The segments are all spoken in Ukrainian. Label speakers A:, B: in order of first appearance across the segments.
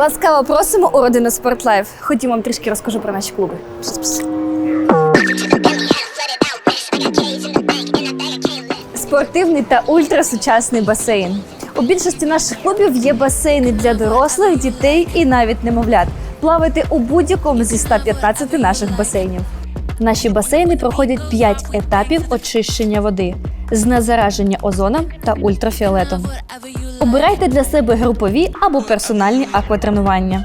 A: Ласкаво просимо у родину Спортлайф. Ходімо, вам трішки розкажу про наші клуби. Спортивний та ультрасучасний басейн. У більшості наших клубів є басейни для дорослих, дітей і навіть немовлят. Плавайте у будь-якому зі 115 наших басейнів. Наші басейни проходять 5 етапів очищення води з незараження озоном та ультрафіолетом. Обирайте для себе групові або персональні акватренування.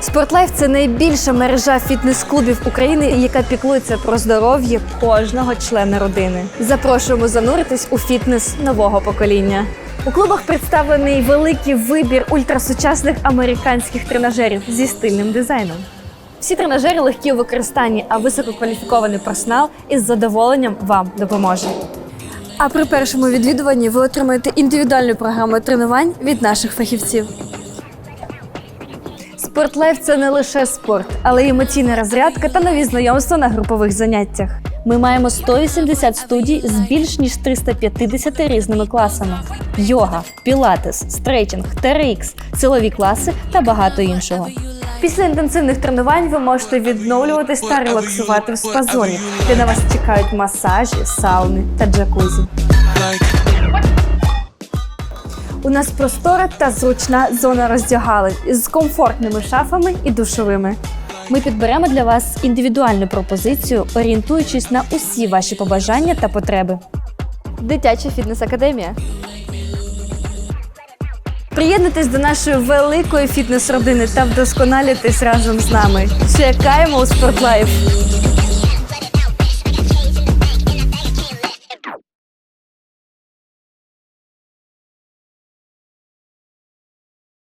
A: Спортлайф це найбільша мережа фітнес-клубів України, яка піклується про здоров'я кожного члена родини. Запрошуємо зануритись у фітнес нового покоління. У клубах представлений великий вибір ультрасучасних американських тренажерів зі стильним дизайном. Всі тренажери легкі у використанні, а висококваліфікований персонал із задоволенням вам допоможе. А при першому відвідуванні ви отримаєте індивідуальну програму тренувань від наших фахівців. Спортлайф це не лише спорт, але й емоційна розрядка та нові знайомства на групових заняттях. Ми маємо 180 студій з більш ніж 350 різними класами: йога, пілатес, стретчинг, TRX, силові класи та багато іншого. Після інтенсивних тренувань ви можете відновлюватись та релаксувати в спа-зоні, де на вас чекають масажі, сауни та джакузі. У нас простора та зручна зона роздягалень з комфортними шафами і душовими. Ми підберемо для вас індивідуальну пропозицію, орієнтуючись на усі ваші побажання та потреби. Дитяча фітнес-академія. Приєднуйтесь до нашої великої фітнес-родини та вдосконалюйтесь разом з нами. Чекаємо у Спортлайф!